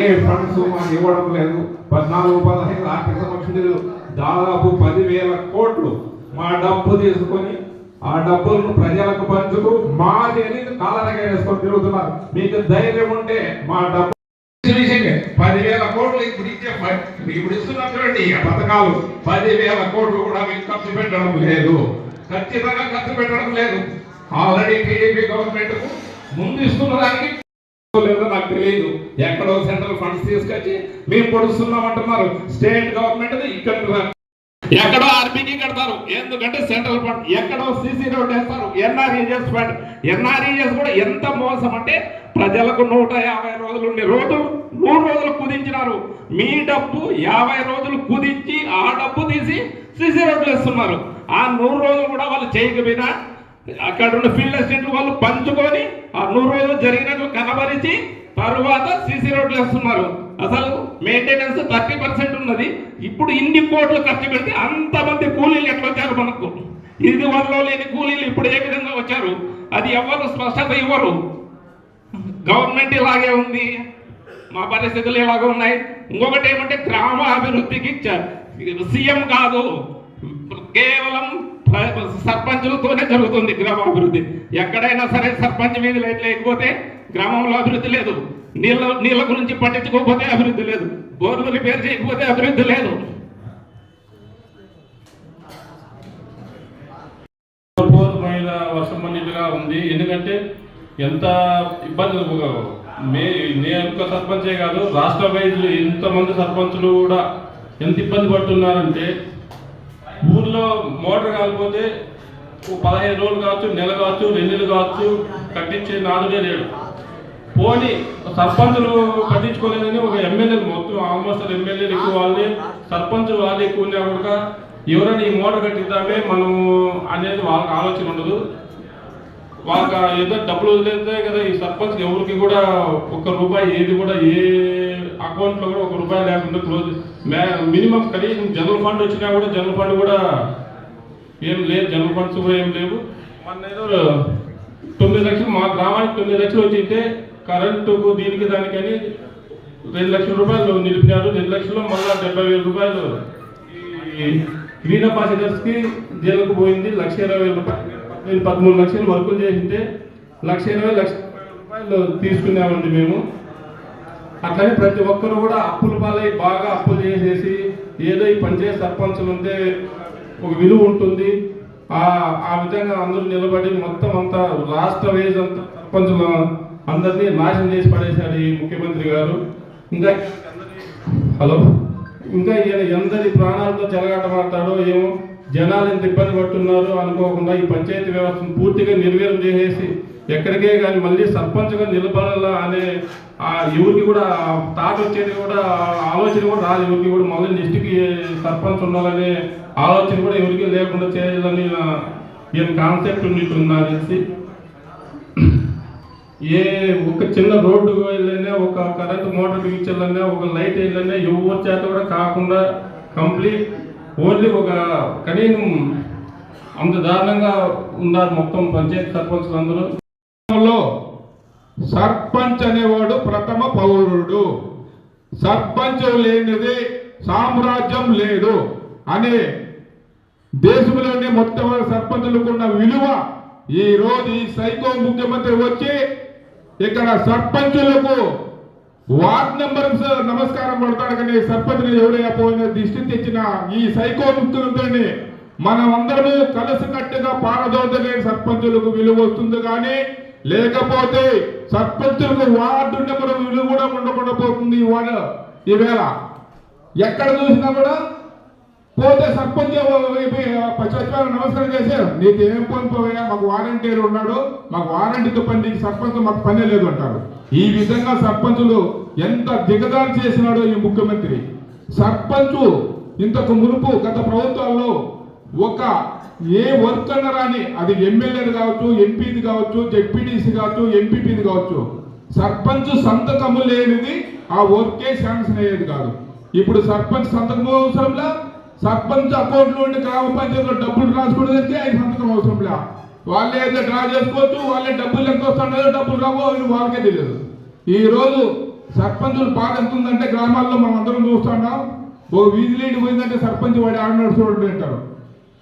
ఏ funds మాకు ఇవ్వడం లేదు. పద్నాలుగు పదహైదు ఆర్థిక సమక్షలు దాదాపు పదివేల కోట్లు. మా డబ్బు తీసుకొని ఆ డబ్బులను ప్రజలకు పంచుతూ మాది అని కాలరగా వేసుకొని తిరుగుతున్నారు. మీకు ధైర్యం ఉంటే మా డబ్బు పదివేల కోట్లు ఇప్పుడు ఇచ్చే ఇప్పుడు ఇస్తున్నటువంటి పథకాలు. పదివేల కోట్లు కూడా మీకు ఖర్చు పెట్టడం లేదు. ఖచ్చితంగా ఖర్చు పెట్టడం లేదు. ఆల్రెడీ టీడీపీ గవర్నమెంట్ ముందు ఇస్తున్న దానికి లేదో నాకు తెలియదు. ఎక్కడో సెంట్రల్ ఫండ్స్ తీసుకొచ్చి మేము పొడుస్తున్నాం అంటున్నారు. స్టేట్ గవర్నమెంట్ ఇక్కడ ఎక్కడో ఆర్బీకి కడతారు. ఎందుకంటే సెంట్రల్ ఫండ్ ఎక్కడో సీసీ రోడ్ వేస్తారు. NRES fund. ఎన్ఆర్ఈఎస్ కూడా ఎంత మోసం అంటే ప్రజలకు నూట యాభై రోజులు ఉండే రోజులు నూరు రోజులు కుదించినారు. మీ డబ్బు యాభై రోజులు కుదించి ఆ డబ్బు తీసి సీసీ రోడ్లు వేస్తున్నారు. ఆ నూరు రోజులు కూడా వాళ్ళు చేయకపోయినా అక్కడ ఉన్న ఫీల్డ్ అసిస్టెంట్లు వాళ్ళు పంచుకొని ఆ నూరు రోజులు జరిగినట్లు కనబరిచి తరువాత సీసీ రోడ్లు వేస్తున్నారు. అసలు మెయింటెనెన్స్ థర్టీ పర్సెంట్ ఉన్నది. ఇప్పుడు ఇన్ని కోట్లు ఖర్చు పెడితే అంతమంది కూలీలు ఎట్లా వచ్చారు మనకు? ఇది వల్ల లేని కూలీలు ఇప్పుడు ఏ విధంగా వచ్చారు? అది ఎవరు? స్పష్టత ఇవ్వరు. గవర్నమెంట్ ఇలాగే ఉంది. మా పరిస్థితులు ఇలాగే ఉన్నాయి. ఇంకొకటి ఏమంటే గ్రామ అభివృద్ధికి సీఎం కాదు. కేవలం సర్పంచులతోనే జరుగుతుంది గ్రామ అభివృద్ధి. ఎక్కడైనా సరే సర్పంచ్ మీద లైట్ లేకపోతే గ్రామంలో అభివృద్ధి లేదు. నీళ్ళ నీళ్ళ గురించి పట్టించుకోకపోతే అభివృద్ధి లేదు. బోర్లు రిపేర్ చేయకపోతే అభివృద్ధి లేదు. అపూర్వమైన వర్షం పడినట్టుగా ఉంది. ఎందుకంటే ఎంత ఇబ్బంది మే నేను ఒక్క సర్పంచే కాదు రాష్ట్ర వైద్యులు ఎంతమంది సర్పంచులు కూడా ఎంత ఇబ్బంది పడుతున్నారంటే ఊర్లో మోటార్ కాకపోతే పదహైదు రోజులు కావచ్చు నెల కావచ్చు రెండు నెలలు కావచ్చు కట్టించే నాదుడే లేడు. పోనీ సర్పంచులు పట్టించుకోలేదని ఒక ఎమ్మెల్యేలు మొత్తం ఆల్మోస్ట్ ఎమ్మెల్యేలు ఎక్కువ వాళ్ళే సర్పంచ్ వాళ్ళు ఎక్కువ ఉన్నా కూడా ఎవరైనా ఈ మోటార్ కట్టిద్దామే మనం అనేది వాళ్ళకి ఆలోచన ఉండదు. వాళ్ళకి ఏదో డబ్బులు వదిలేస్తే కదా ఈ సర్పంచ్ ఎవరికి కూడా ఒక్క రూపాయి ఏది కూడా ఏ అకౌంట్లో కూడా ఒక రూపాయి లేకుండా క్లోజ్. మినిమం కనీసం జనరల్ ఫండ్ వచ్చినా కూడా జనరల్ ఫండ్ కూడా ఏం లేదు. జనరల్ ఫండ్స్ కూడా ఏం లేవు. మన ఏదో తొమ్మిది లక్షలు మా గ్రామానికి తొమ్మిది లక్షలు వచ్చింటే కరెంటుకు దీనికి దానికని రెండు లక్షల రూపాయలు నిలిపినారు. రెండు లక్షలు మళ్ళా డెబ్బై వేల రూపాయలు ఈ గ్రీన్ అంబాసిడర్స్ జైలుకు పోయింది. లక్ష ఇరవై వేల రూపాయలు. నేను పదమూడు లక్షలు వర్కులు చేసింటే లక్ష ఇరవై లక్ష రూపాయలు తీసుకున్నామండి మేము. అట్లనే ప్రతి ఒక్కరు కూడా అప్పుల పాలై బాగా అప్పులు చేసేసి ఏదో ఈ పంచాయతీ సర్పంచులు ఉంటే ఒక విలువ ఉంటుంది. ఆ ఆ విధంగా అందరూ నిలబడి మొత్తం అంతా రాష్ట్ర వేజ్ అంతా సర్పంచులు అందరినీ నాశనం చేసి పడేశాడు ఈ ముఖ్యమంత్రి గారు. ఇంకా హలో? ఇంకా ఈయన ఎందరి ప్రాణాలతో చెలగాటమాడతాడో ఏమో జనాలు ఎంత ఇబ్బంది పడుతున్నారు అనుకోకుండా ఈ పంచాయతీ వ్యవస్థను పూర్తిగా నిర్వీర్యం చేసేసి ఎక్కడికే కానీ మళ్ళీ సర్పంచ్గా నిలబడాలా అనే ఆ ఎవరికి కూడా థాట్ వచ్చేది కూడా ఆలోచన కూడా రాదు. ఎవరికి కూడా మళ్ళీ నెక్స్ట్కి సర్పంచ్ ఉండాలనే ఆలోచన కూడా ఎవరికి లేకుండా చేయాలని నేను ఈయన కాన్సెప్ట్ ఉన్నట్టుంది నాకు తెలిసి ఏ ఒక చిన్న రోడ్డు వెళ్ళినా ఒక కరెంట్ మోటార్ బిగించాలన్నా ఒక లైట్ వెళ్ళినా ఎవరి చేత కూడా కాకుండా కంప్లీట్ ఓన్లీ ఒక కనీసం అంత దారుణంగా ఉన్నారు మొత్తం పంచాయతీ సర్పంచులు అందరూ సర్పంచ్ అనేవాడు ప్రథమ పౌరుడు. సర్పంచ్ లేనిది సామ్రాజ్యం లేదు అనే దేశంలోనే మొత్తం సర్పంచులకు ఉన్న విలువ ఈ రోజు ఈ సైకో ముఖ్యమంత్రి వచ్చి ఇక్కడ సర్పంచులకు వార్డ్ నెంబర్ నమస్కారం కొడతాడు కానీ సర్పంచ్ని ఎవరైనా పోయిన దృష్టి తెచ్చిన ఈ సైకో ముఖ్యమంత్రిని మనం అందరము కలిసికట్టుగా పారదోదలే సర్పంచులకు విలువ వస్తుంది కానీ లేకపోతే సర్పంచులకు వార్డు నెంబర్ విలువ కూడా ఉండకుండా పోతుంది ఈ వార్డు ఈవేళ. ఎక్కడ చూసినా కూడా పోతే సర్పంచ్ సచివాలయం నమస్కారం చేశారు. నీకు ఏం పని పోయా మాకు వారంటీర్ ఉన్నాడు మాకు వారంటీతో పని నీకు సర్పంచ్ మాకు పని లేదు అంటారు. ఈ విధంగా సర్పంచులు ఎంత దిగదారి చేసినాడో ఈ ముఖ్యమంత్రి. సర్పంచ్ ఇంతకు మునుపు గత ప్రభుత్వాల్లో ఒక ఏ వర్క్ అన్న రాని అది ఎమ్మెల్యేది కావచ్చు ఎంపీది కావచ్చు జెడ్పీటీసీ కావచ్చు ఎంపీపీది కావచ్చు సర్పంచ్ సంతకము లేనిది ఆ వర్కే శాంక్షన్ అయ్యేది కాదు. ఇప్పుడు సర్పంచ్ సంతకం అవసరంలా సర్పంచ్ అకౌంట్ నుండి గ్రామ పంచాయతీలో డబ్బులు రాసుకోవడానికి ఆయన సంతకం అవసరంలా వాళ్ళే అయితే డ్రా చేసుకోవచ్చు వాళ్ళే డబ్బులు ఎంత వస్తుండదో డబ్బులు రావో అని వాళ్ళకే తెలియదు. ఈ రోజు సర్పంచుల బాధ ఎంత ఉందంటే గ్రామాల్లో మనం అందరం చూస్తున్నాం ఒక వీధి లేని పోయిందంటే సర్పంచ్ వాడి ఆడ చూడండి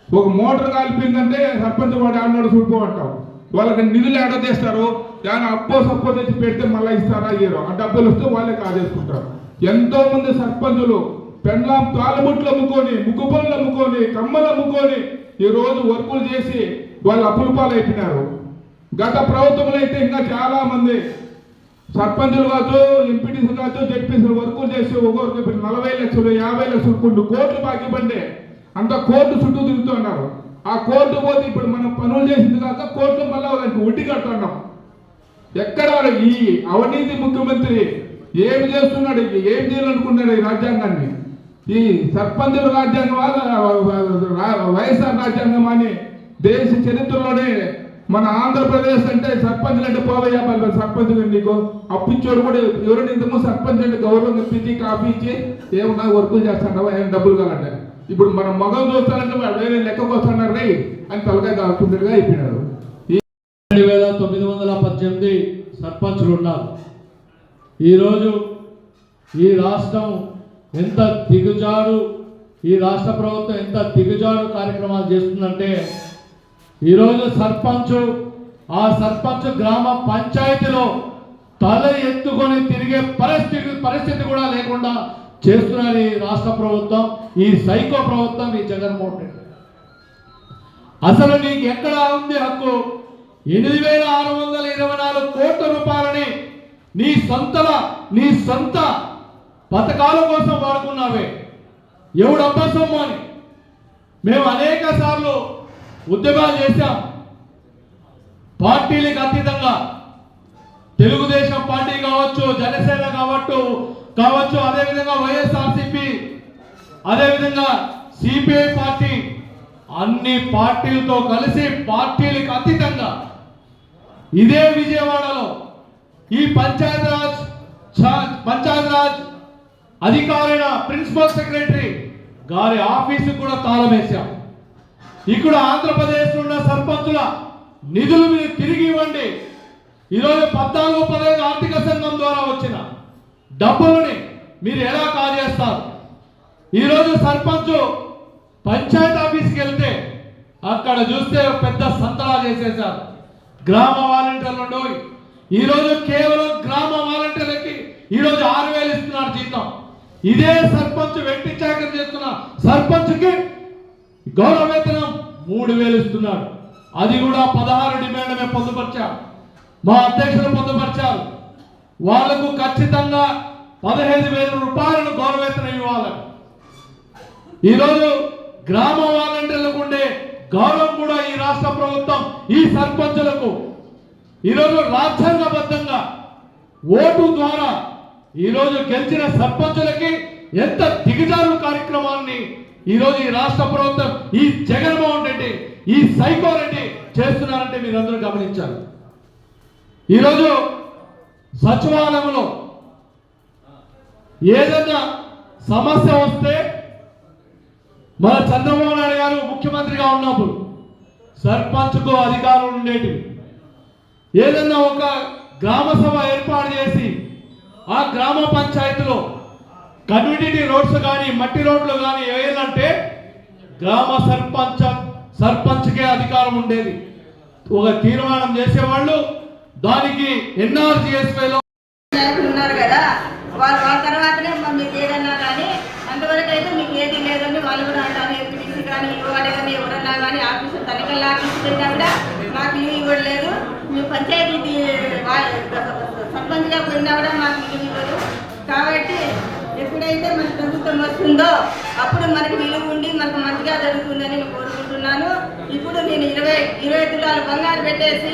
ఒక మోటార్ కాలిపోయిందంటే సర్పంచ్ వాడు ఆడినాడు చూడిపో అంటాం. వాళ్ళకి నిధులు ఎడతీస్తారు దాని అప్పో సప్పో తెచ్చి పెడితే మళ్ళీ ఇస్తారా ఇయ్యరు? ఆ డబ్బులు వస్తే వాళ్ళే కాజేసుకుంటారు. ఎంతో మంది సర్పంచులు పెండ్లాం తాళముట్లు అమ్ముకొని ముగ్గు పనులు అమ్ముకొని కమ్మలు అమ్ముకొని ఈ రోజు వర్కులు చేసి వాళ్ళు అప్పుల పాలైపోయినారు. గత ప్రభుత్వంలో అయితే ఇంకా చాలా మంది సర్పంచులు కాదు ఎంపీటీసీ కాదు జడ్పీసీలు వర్కులు చేసి ఒక్కొక్కరికి నలభై లక్షలు యాభై లక్షలు కొన్ని కోట్లు బాకీ పండే అంతా కోర్టు చుట్టూ తిరుగుతున్నారు ఆ కోర్టు పోతే ఇప్పుడు మనం పనులు చేసింది కాక కోర్టు మళ్ళీ వాళ్ళకి వడ్డీ కడుతున్నాం ఎక్కడ ఈ అవినీతి ముఖ్యమంత్రి ఏం చేస్తున్నాడు? ఏం చేయాలనుకున్నాడు ఈ రాజ్యాంగాన్ని? ఈ సర్పంచుల రాజ్యాంగం వైఎస్ఆర్ రాజ్యాంగం అని దేశ చరిత్రలోనే మన ఆంధ్రప్రదేశ్ అంటే సర్పంచులు అంటే పోవయ్యా పల్లె సర్పంచులు నీకు అప్పించోడు కూడా ఎవరైనా ఇంతకు సర్పంచ్ అంటే గౌరవం ఇప్పించి కాఫీ ఇచ్చి ఏమన్నా వర్కులు చేస్తాడవా? ఏం డబ్బులు కావాలంటే? ఇప్పుడు మనం మగం చూస్తానంటే వాడు వేరే లెక్కకు వస్తున్నారు రే అని తలకాయ కాకుంటుగా అయిపోయినాడు. రెండు వేల తొమ్మిది వందల పద్దెనిమిది సర్పంచులు ఉన్నారు. ఈరోజు ఈ రాష్ట్రం ఎంత దిగుజాడు ఈ రాష్ట్ర ప్రభుత్వం ఎంత దిగుజాడు కార్యక్రమాలు చేస్తుందంటే ఈరోజు సర్పంచ్ ఆ సర్పంచ్ గ్రామ పంచాయతీలో తల ఎత్తుకొని తిరిగే పరిస్థితి పరిస్థితి కూడా లేకుండా చేస్తున్నారు ఈ రాష్ట్ర ప్రభుత్వం ఈ సైకో ప్రభుత్వం ఈ జగన్మోహన్ రెడ్డి. అసలు నీకు ఎక్కడ ఉంది హక్కు? ఎనిమిది వేల ఆరు వందల ఇరవై నాలుగు కోట్ల రూపాయలని నీ సొంతల నీ సొంత పథకాల కోసం వాడుకున్నావే. ఎవడు అబ్బసొమ్ము అని. మేము అనేక సార్లు ఉద్యమాలు చేశాం. పార్టీలకు అతీతంగా. తెలుగుదేశం పార్టీ కావచ్చు జనసేన కావచ్చు కావచ్చు అదేవిధంగా వైఎస్ఆర్సిపి అదేవిధంగా సిపిఐ పార్టీ అన్ని పార్టీలతో కలిసి పార్టీలకు అతీతంగా ఇదే విజయవాడలో ఈ పంచాయతీరాజ్ పంచాయతీరాజ్ అధికారైన ప్రిన్సిపల్ సెక్రటరీ గారి ఆఫీసు కూడా తాళం వేశాం. ఇక్కడ ఆంధ్రప్రదేశ్ ఉన్న సర్పంచుల నిధులు మీరు తిరిగి ఇవ్వండి. ఈరోజు పద్నాలుగు పదహైదు ఆర్థిక సంఘం ద్వారా వచ్చిన డబ్బులని మీరు ఎలా కాజేస్తారు? ఈరోజు సర్పంచ్ పంచాయత్ ఆఫీస్కి వెళ్తే అక్కడ చూస్తే పెద్ద సంతలా చేసేసారు గ్రామ వాలంటీర్లు ఈరోజు కేవలం గ్రామ వాలంటీర్లకి ఈరోజు ఆరు వేలు ఇస్తున్నారు జీతం. ఇదే సర్పంచ్ వెట్టి చాకరి చేస్తున్న సర్పంచ్కి గౌరవ వేతనం మూడు వేలు ఇస్తున్నాడు. అది కూడా పదహారు డిమాండ్ మేము పొందుపరిచాం. మా అధ్యక్షులు పొందుపరిచారు. వాళ్ళకు ఖచ్చితంగా పదహైదు వేల రూపాయలను గౌరవేతనం ఇవ్వాలని ఇవ్వాలి. ఈరోజు గ్రామ వాలంటీర్లకు ఉండే గౌరవం కూడా ఈ రాష్ట్ర ప్రభుత్వం ఈ సర్పంచులకు. ఈరోజు రాజ్యాంగబద్ధంగా ఓటు ద్వారా ఈరోజు గెలిచిన సర్పంచులకి ఎంత దిగజారు కార్యక్రమాన్ని ఈరోజు ఈ రాష్ట్ర ప్రభుత్వం ఈ జగన్మోహన్ రెడ్డి ఈ సైకో రెడ్డి చేస్తున్నారంటే మీరందరూ గమనించాలి. ఈరోజు సచివాలయంలో ఏదైనా సమస్య వస్తే మన చంద్రబాబు నాయుడు గారు ముఖ్యమంత్రిగా ఉన్నప్పుడు సర్పంచ్కు అధికారం ఉండేటివి. ఏదన్నా ఒక గ్రామ సభ ఏర్పాటు చేసి ఆ గ్రామ పంచాయతీలో కమ్యూనిటీ రోడ్స్ కానీ మట్టి రోడ్లు కానీ వేయాలంటే గ్రామ సర్పంచ్ సర్పంచ్కే అధికారం ఉండేది. ఒక తీర్మానం చేసేవాళ్ళు దానికి ఎన్ఆర్జీఎస్వైలో ఉన్నారు కదా. వాళ్ళు వాళ్ళ తర్వాతనే మీకు ఏదన్నా కానీ అంతవరకు అయితే మీకు ఏది లేదని వాళ్ళు కూడా అంటారు. ఎంపీటీసీ కానీ ఇవ్వడే కానీ ఎవరన్నా కానీ ఆఫీసు తనిఖీల ఆఫీసు పెట్టినా కూడా మాకు లీవ్ ఇవ్వలేదు మీ పంచాయతీ సర్పంచ్గా పోయినా కూడా మాకు లీవ్ ఇవ్వదు కాబట్టి ఎప్పుడైతే మన ప్రభుత్వం వస్తుందో అప్పుడు మనకి విలువ ఉండి మనకు మంచిగా జరుగుతుందని నేను కోరుకుంటున్నాను. ఇప్పుడు నేను ఇరవై ఇరవై తులాలు బంగారు పెట్టేసి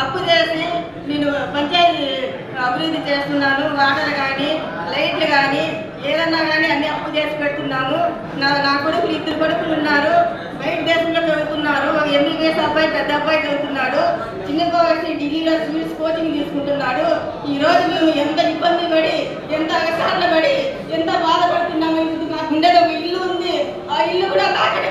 అప్పు చేసి నేను పంచాయతీ అభివృద్ధి చేస్తున్నాను వాటర్ కానీ లైట్లు కానీ ఏదన్నా కానీ అన్ని అప్పు చేసి పెడుతున్నాను. నా నా కొడుకులు ఇద్దరు కొడుకులు ఉన్నారు. బయట దేశంలో చదువుతున్నారు. ఒక ఎంబీబీఎస్ అబ్బాయి పెద్ద అబ్బాయి చదువుతున్నాడు. చిన్న వచ్చి ఢిల్లీలో సివిల్స్ కోచింగ్ తీసుకుంటున్నాడు. ఈ రోజు మేము ఎంత ఇబ్బంది పడి ఎంత అగసార్లు పడి ఎంత బాధపడుతున్నాము ఇది నాకు ఉండేది. ఒక ఇల్లు ఉంది. ఆ ఇల్లు కూడా తాకట్టు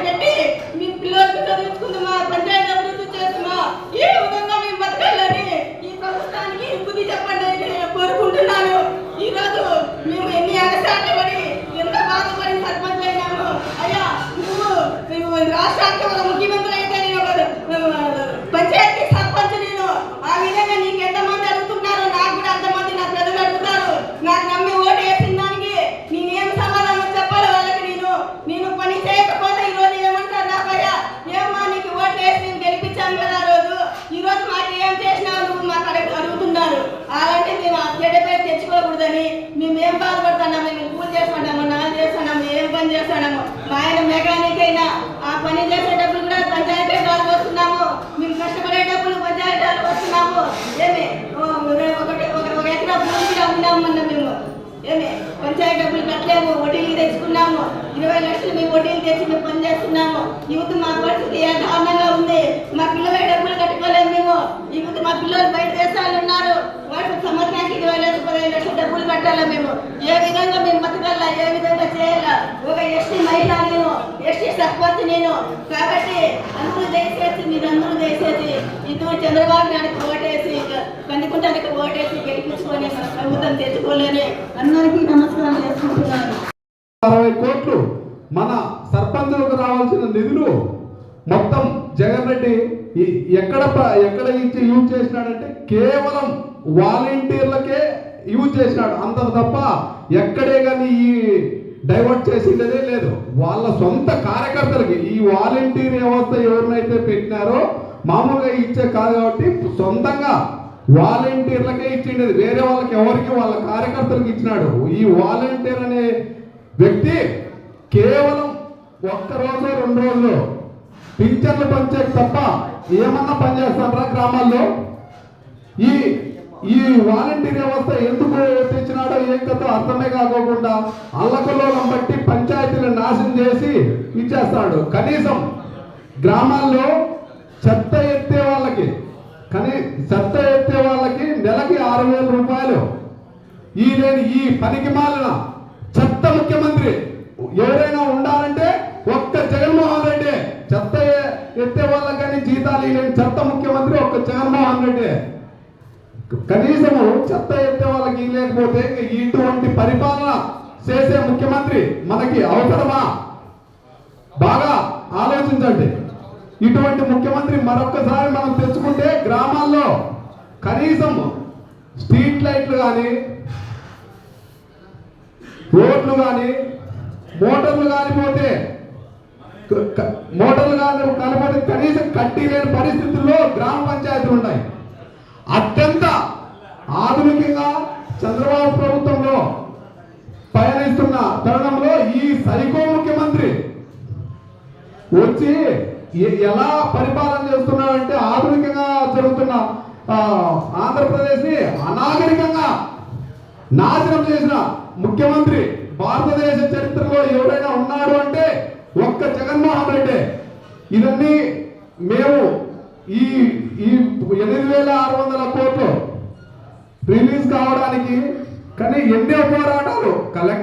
raza, que me lo కట్టలేము వడ్డీలు తెచ్చుకున్నాము. ఇరవై లక్షలు మేము వడ్డీలు తెచ్చి మేము పని చేస్తున్నాము. యూత్ మా పరిస్థితి ఏ దారుణంగా ఉంది. మా పిల్లలు డబ్బులు కట్టుకోలేము మేము. యూత్ మా పిల్లలు బయట దేశాలు ఉన్నారు వాళ్ళకి సంవత్సరానికి ఇరవై లక్షలు పదిహేను లక్షలు మేము? ఏ విధంగా మేము బతకాలా? ఏ విధంగా చేయాలా? ఒక ఎస్టీ మహిళ నేను ఎస్టీ సర్పంచ్ నేను. కాబట్టి అందరూ దయచేసి మీరు అందరూ దయచేసి ఇందులో చంద్రబాబు నాయుడు ఓటేసి కందుకుంటానికి ఓటేసి గెలిపించుకొని మన ప్రభుత్వం తెచ్చుకోలేని అందరికీ నమస్కారం చేసుకుంటున్నాను. అరవై కోట్లు మన సర్పంచులకు రావాల్సిన నిధులు మొత్తం జగన్ రెడ్డి ఎక్కడ ఎక్కడ ఇచ్చి యూజ్ చేసినాడంటే కేవలం వాలంటీర్లకే యూజ్ చేసినాడు. అంత తప్ప ఎక్కడే కానీ ఈ డైవర్ట్ చేసిండేదే లేదు. వాళ్ళ సొంత కార్యకర్తలకి ఈ వాలంటీర్ వ్యవస్థ ఎవరినైతే పెట్టినారో మామూలుగా ఇచ్చే కాదు కాబట్టి సొంతంగా వాలంటీర్లకే ఇచ్చిండేది. వేరే వాళ్ళకి ఎవరికి వాళ్ళ కార్యకర్తలకు ఇచ్చినాడు. ఈ వాలంటీర్ అనే వ్యక్తి కేవలం ఒక్క రోజు రెండు రోజులు పింఛన్లు పనిచేసి తప్ప ఏమన్నా పనిచేస్తారా గ్రామాల్లో? ఈ ఈ వాలంటీర్ వ్యవస్థ ఎందుకు తెచ్చినాడో ఏం కథ అర్థమే కాకోకుండా అల్లకల్లోలం బట్టి పంచాయతీలు నాశనం చేసి ఇచ్చేస్తాడు. కనీసం గ్రామాల్లో చెత్త ఎత్తే వాళ్ళకి కానీ చెత్త ఎత్తే వాళ్ళకి నెలకి ఆరు వేల రూపాయలు. ఈ లేని ఈ పనికి మాలిన చెత్త ముఖ్యమంత్రి ఎవరైనా ఉండాలంటే ఒక్క జగన్మోహన్ రెడ్డి చెత్త ఎత్తే వాళ్ళకి కానీ జీతాలు లేని చెత్త ముఖ్యమంత్రి ఒక్క జగన్మోహన్ రెడ్డి. కనీసము చెత్త ఎత్తే వాళ్ళకి లేకపోతే ఇటువంటి పరిపాలన చేసే ముఖ్యమంత్రి మనకి అవసరమా? బాగా ఆలోచించండి. ఇటువంటి ముఖ్యమంత్రి మరొకసారి మనం తెచ్చుకుంటే గ్రామాల్లో కనీసం స్ట్రీట్ లైట్లు కానీ రోడ్లు కానీ మోటార్లు కానిపోతే మోటార్లు కానీ కానిపోతే కనీసం కట్టి లేని పరిస్థితుల్లో గ్రామ పంచాయతీలు ఉన్నాయి. అత్యంత ఆధునికంగా చంద్రబాబు ప్రభుత్వంలో పయనిస్తున్న తరుణంలో ఈ సైకో ముఖ్యమంత్రి వచ్చి ఎలా పరిపాలన చేస్తున్నాడంటే ఆధునికంగా జరుగుతున్న ఆంధ్రప్రదేశ్ని అనాగరికంగా నాశనం చేసిన ముఖ్యమంత్రి భారతదేశ చరిత్రలో ఎవరైనా ఉన్నాడు అంటే ఒక్క జగన్మోహన్ రెడ్డి. ఇవన్నీ మేము ఈ ఈ ఎనిమిది వేల ఆరు వందల కోట్లు రిలీజ్ కావడానికి కానీ ఎన్నో పోరాటాలు కలెక్టర్